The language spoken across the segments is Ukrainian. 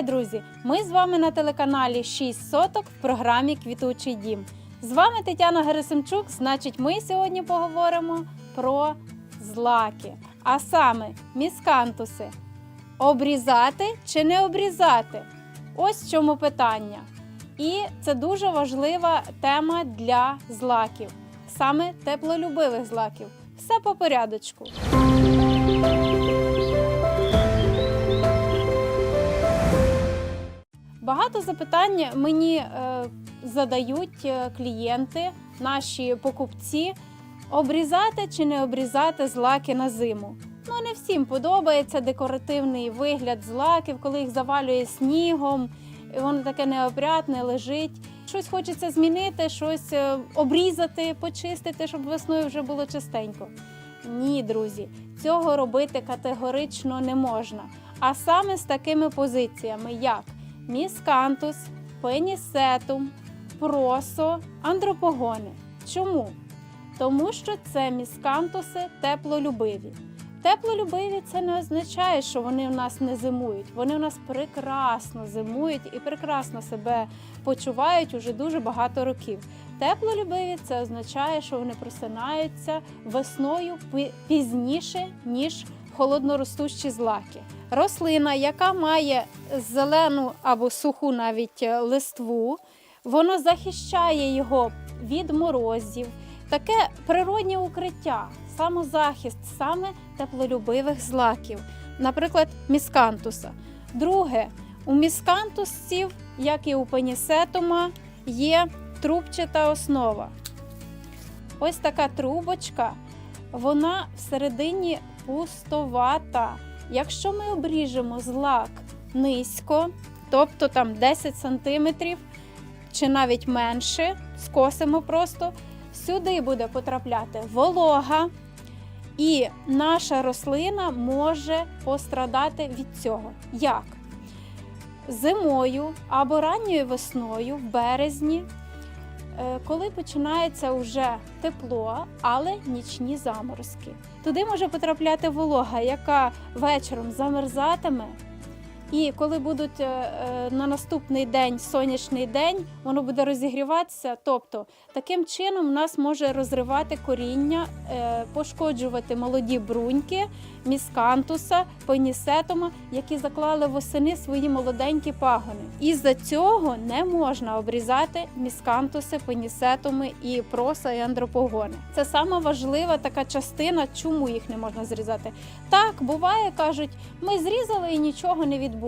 Вітаю, друзі! Ми з вами на телеканалі 6 соток в програмі Квітучий дім. З вами Тетяна Герасимчук. Значить, ми сьогодні поговоримо про злаки, а саме міскантуси. Обрізати чи не обрізати? Ось в чому питання. І це дуже важлива тема для злаків, саме теплолюбивих злаків. Все по порядочку. Багато запитань мені е, задають е, клієнти, наші покупці, обрізати чи не обрізати злаки на зиму. Ну, не всім подобається декоративний вигляд злаків, коли їх завалює снігом, воно таке неопрятне лежить. Щось хочеться змінити, щось е, обрізати, почистити, щоб весною вже було чистенько. Ні, друзі, цього робити категорично не можна. А саме з такими позиціями, як міскантус, пенісетум, просо, андропогони. Чому? Тому що це міскантуси теплолюбиві. Теплолюбиві це не означає, що вони у нас не зимують. Вони у нас прекрасно зимують і прекрасно себе почувають уже дуже багато років. Теплолюбиві це означає, що вони просинаються весною пізніше, ніж холодноростущі злаки. Рослина, яка має зелену або суху навіть е, листву, воно захищає його від морозів. Таке природнє укриття, самозахист саме теплолюбивих злаків, наприклад, міскантуса. Друге, у міскантусів, як і у пенісетума, є трубчата основа. Ось така трубочка, вона всередині пустовата. Якщо ми обріжемо злак низько, тобто там 10 см чи навіть менше, скосимо просто, сюди буде потрапляти волога, і наша рослина може пострадати від цього. Як? Зимою або ранньою весною, в березні, коли починається вже тепло, але нічні заморозки. Туди може потрапляти волога, яка вечором замерзатиме. І коли будуть е, е, на наступний день сонячний день, воно буде розігріватися. Тобто таким чином в нас може розривати коріння, е, пошкоджувати молоді бруньки, міскантуса, пенісетома, які заклали восени свої молоденькі пагони. Із-за цього не можна обрізати міскантуси, пенісетуми і проса і андропогони. Це сама важлива така частина, чому їх не можна зрізати. Так, буває, кажуть, ми зрізали і нічого не відбулось.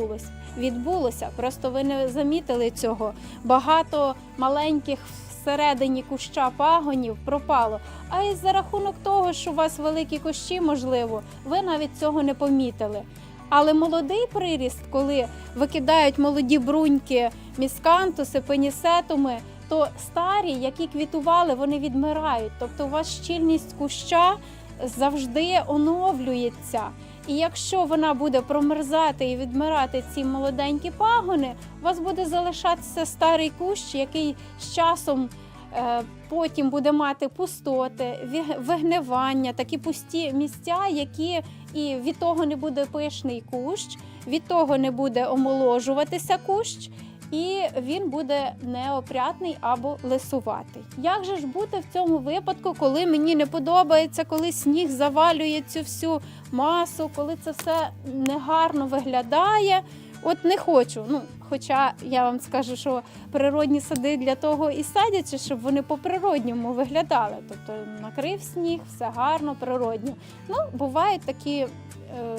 Відбулося, просто ви не замітили цього. Багато маленьких всередині куща пагонів пропало. А із за рахунок того, що у вас великі кущі, можливо, ви навіть цього не помітили. Але молодий приріст, коли викидають молоді бруньки, міскантуси, пенісетуми, то старі, які квітували, вони відмирають. Тобто у вас щільність куща завжди оновлюється. І якщо вона буде промерзати і відмирати ці молоденькі пагони, у вас буде залишатися старий кущ, який з часом е, потім буде мати пустоти, вигнивання, такі пусті місця, які і від того не буде пишний кущ, від того не буде омоложуватися кущ. І він буде неопрятний або лисуватий. Як же ж бути в цьому випадку, коли мені не подобається, коли сніг завалює цю всю масу, коли це все негарно виглядає? От не хочу. Ну, хоча я вам скажу, що природні сади для того і садяться, щоб вони по-природньому виглядали. Тобто накрив сніг, все гарно, природньо. Ну, бувають такі е,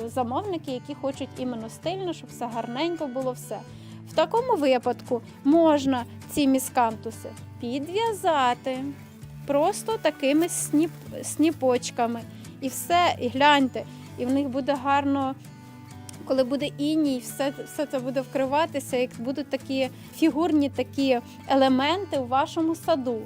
замовники, які хочуть іменно стильно, щоб все гарненько було все. В такому випадку можна ці міскантуси підв'язати просто такими сніп, сніпочками. І все, і гляньте, і в них буде гарно, коли буде іній, все, все це буде вкриватися, як будуть такі фігурні такі елементи у вашому саду.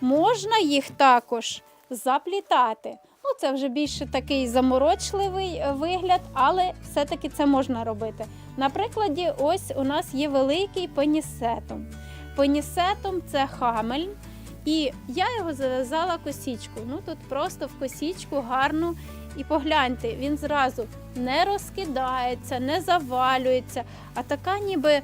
Можна їх також заплітати. Ну, це вже більше такий заморочливий е, вигляд, але все-таки це можна робити. На прикладі, ось у нас є великий пенісетум. Пенісетум це хамель, і я його зав'язала косічку. Ну тут просто в косічку гарно І погляньте, він зразу не розкидається, не завалюється, а така ніби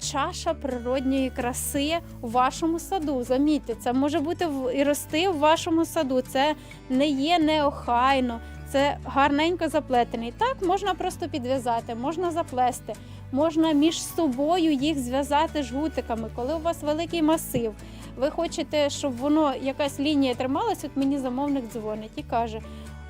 чаша природньої краси у вашому саду. Замітьте, це може бути в- і рости в вашому саду. Це не є неохайно, це гарненько заплетений. Так, можна просто підв'язати, можна заплести, можна між собою їх зв'язати жгутиками, коли у вас великий масив. Ви хочете, щоб воно якась лінія трималась, от мені замовник дзвонить і каже: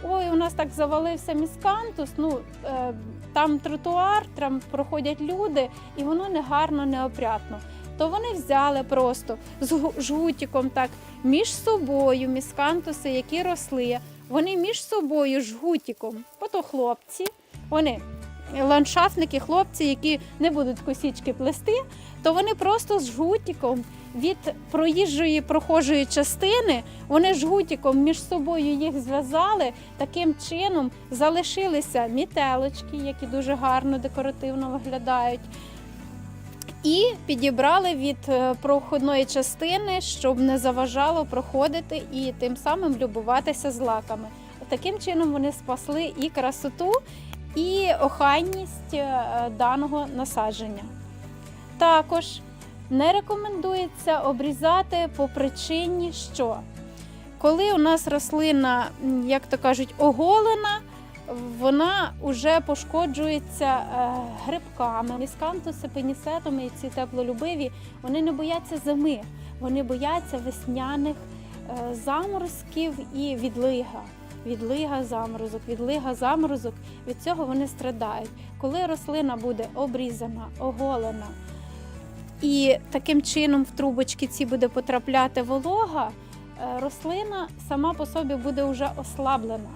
Ой, у нас так завалився міскантус. Ну е, там тротуар, там проходять люди, і воно негарно, неопрятно. То вони взяли просто з жгутиком так між собою міскантуси, які росли. Вони між собою жгутиком. Ото хлопці, вони ландшафтники, хлопці, які не будуть косічки плести, то вони просто з жгутиком від проїжджої прохожої частини вони жгутиком між собою їх зв'язали. Таким чином залишилися мітелочки, які дуже гарно декоративно виглядають. І підібрали від е, проходної частини, щоб не заважало проходити і тим самим любуватися злаками. Таким чином вони спасли і красоту, і охайність е, даного насадження. Також не рекомендується обрізати по причині, що коли у нас рослина, як то кажуть, оголена, вона вже пошкоджується е, грибками. Міскантуси, пенісетами і ці теплолюбиві, вони не бояться зими, вони бояться весняних е, заморозків і відлига. Відлига заморозок, відлига заморозок. Від цього вони страдають. Коли рослина буде обрізана, оголена, і таким чином в трубочки ці буде потрапляти волога, е, рослина сама по собі буде вже ослаблена.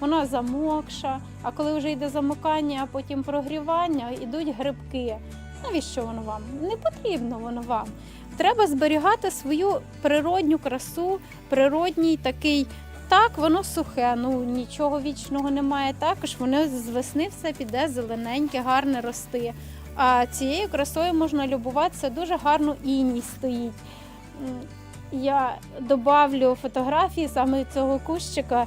Вона замокша, а коли вже йде замокання, а потім прогрівання, йдуть грибки. Навіщо воно вам? Не потрібно воно вам. Треба зберігати свою природню красу, природній такий. Так, воно сухе, ну нічого вічного немає. Також воно з весни все піде зелененьке, гарне рости. А цією красою можна любуватися, дуже гарно іній стоїть. Я добавлю фотографії саме цього кущика,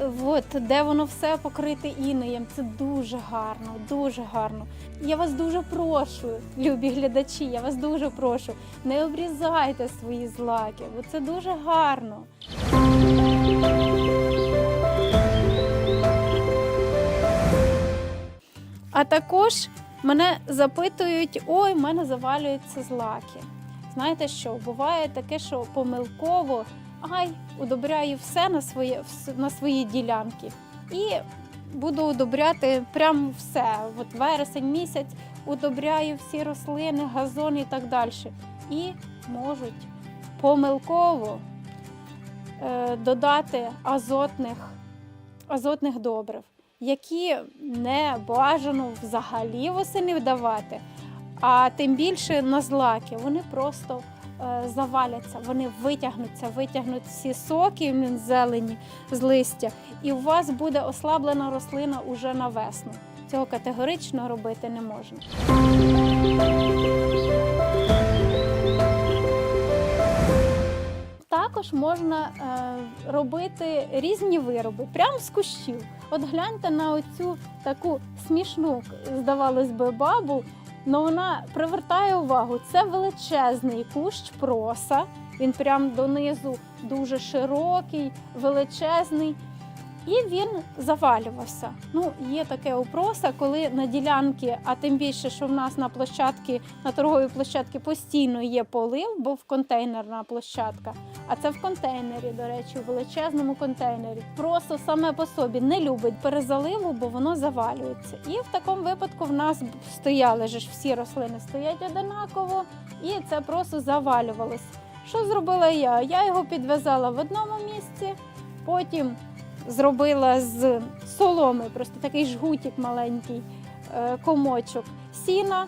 е, от, де воно все покрите інеєм. Це дуже гарно, дуже гарно. Я вас дуже прошу, любі глядачі, я вас дуже прошу, не обрізайте свої злаки, бо це дуже гарно. А також мене запитують: ой, в мене завалюються злаки. Знаєте що? Буває таке, що помилково ай, удобряю все на своє на свої ділянки. І буду удобряти прям все. От вересень місяць удобряю всі рослини, газон і так далі. І можуть помилково е, додати азотних, азотних добрив, які не бажано взагалі восени вдавати, а тим більше на злаки. Вони просто е, заваляться, вони витягнуться, витягнуть всі соки зелені з листя, і у вас буде ослаблена рослина уже на весну. Цього категорично робити не можна. Також можна е, робити різні вироби прямо з кущів. От гляньте на оцю таку смішну, здавалось би, бабу, але вона привертає увагу. Це величезний кущ проса. Він прям донизу дуже широкий, величезний. І він завалювався. Ну, є таке у проса, коли на ділянки, а тим більше, що в нас на площадці, на торговій площадці постійно є полив, бо в контейнерна площадка. А це в контейнері, до речі, у величезному контейнері. Просто саме по собі не любить перезаливу, бо воно завалюється. І в такому випадку в нас стояли ж всі рослини стоять одинаково, і це просто завалювалось. Що зробила я? Я його підв'язала в одному місці, потім зробила з соломи, просто такий жгутик маленький, е, комочок сіна.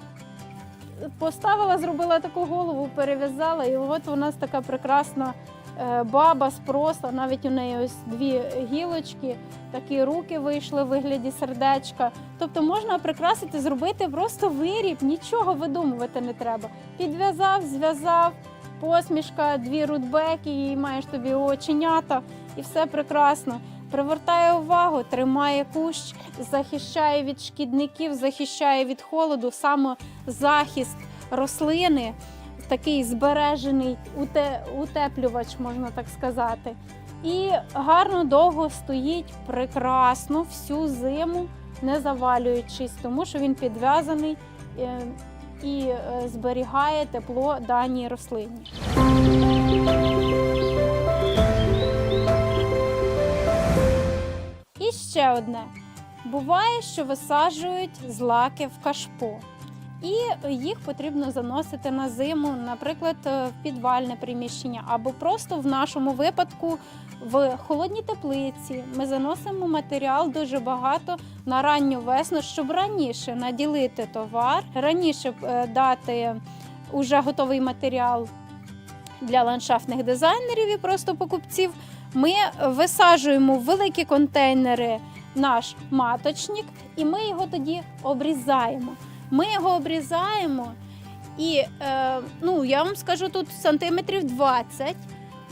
Поставила, зробила таку голову, перев'язала, і от у нас така прекрасна е, баба з проса. Навіть у неї ось дві гілочки, такі руки вийшли в вигляді сердечка. Тобто можна прикрасити, зробити просто виріб, нічого видумувати не треба. Підв'язав, зв'язав, посмішка, дві рудбеки, і маєш тобі оченята, і все прекрасно. Привертає увагу, тримає кущ, захищає від шкідників, захищає від холоду, саме захист рослини, такий збережений уте- утеплювач, можна так сказати. І гарно довго стоїть прекрасно всю зиму, не завалюючись, тому що він підв'язаний е, і е, зберігає тепло даній рослині. Ще одне. Буває, що висаджують злаки в кашпо. І їх потрібно заносити на зиму, наприклад, е, в підвальне приміщення, або просто в нашому випадку в холодній теплиці. Ми заносимо матеріал дуже багато на ранню весну, щоб раніше наділити товар, раніше е, дати уже готовий матеріал для ландшафтних дизайнерів і просто покупців. Ми висаджуємо в великі контейнери наш маточник, і ми його тоді обрізаємо. Ми його обрізаємо, і е, ну я вам скажу тут сантиметрів 20,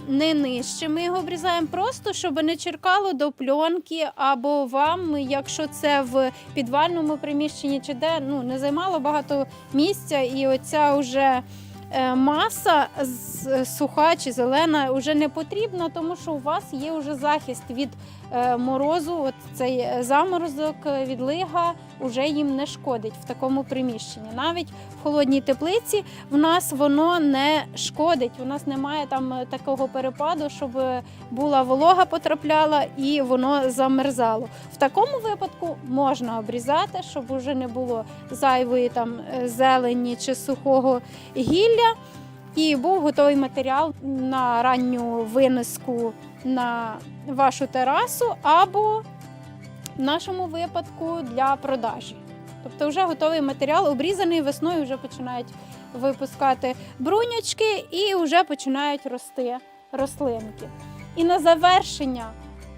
не нижче. Ми його обрізаємо просто, щоб не черкало до пленки, або вам, якщо це в підвальному приміщенні чи де, ну не займало багато місця, і оця вже маса з- суха чи зелена вже не потрібна, тому що у вас є вже захист від е, морозу. От цей е, заморозок е, відлига вже їм не шкодить в такому приміщенні. Навіть в холодній теплиці в нас воно не шкодить. У нас немає там е, такого перепаду, щоб е, була волога потрапляла і воно замерзало. В такому випадку можна обрізати, щоб уже не було зайвої там е, зелені чи сухого гілля. І був готовий матеріал на ранню винеску на вашу терасу або в нашому випадку для продажі. Тобто вже готовий матеріал, обрізаний весною, вже починають випускати брунячки і вже починають рости рослинки. І на завершення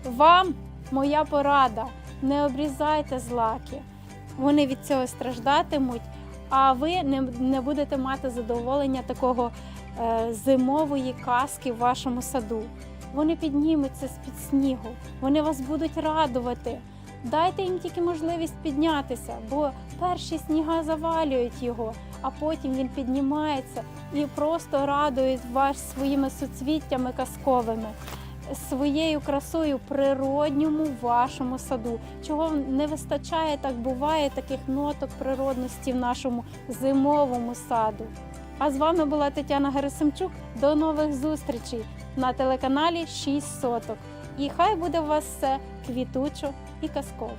вам моя порада: не обрізайте злаки, вони від цього страждатимуть, а ви не, будете мати задоволення такого е, зимової казки в вашому саду. Вони піднімуться з-під снігу, вони вас будуть радувати. Дайте їм тільки можливість піднятися, бо перші сніга завалюють його, а потім він піднімається і просто радує вас своїми суцвіттями казковими, своєю красою природньому вашому саду. Чого не вистачає, так буває таких ноток природності в нашому зимовому саду. А з вами була Тетяна Герасимчук. До нових зустрічей на телеканалі 6 соток. І хай буде у вас все квітучо і казково.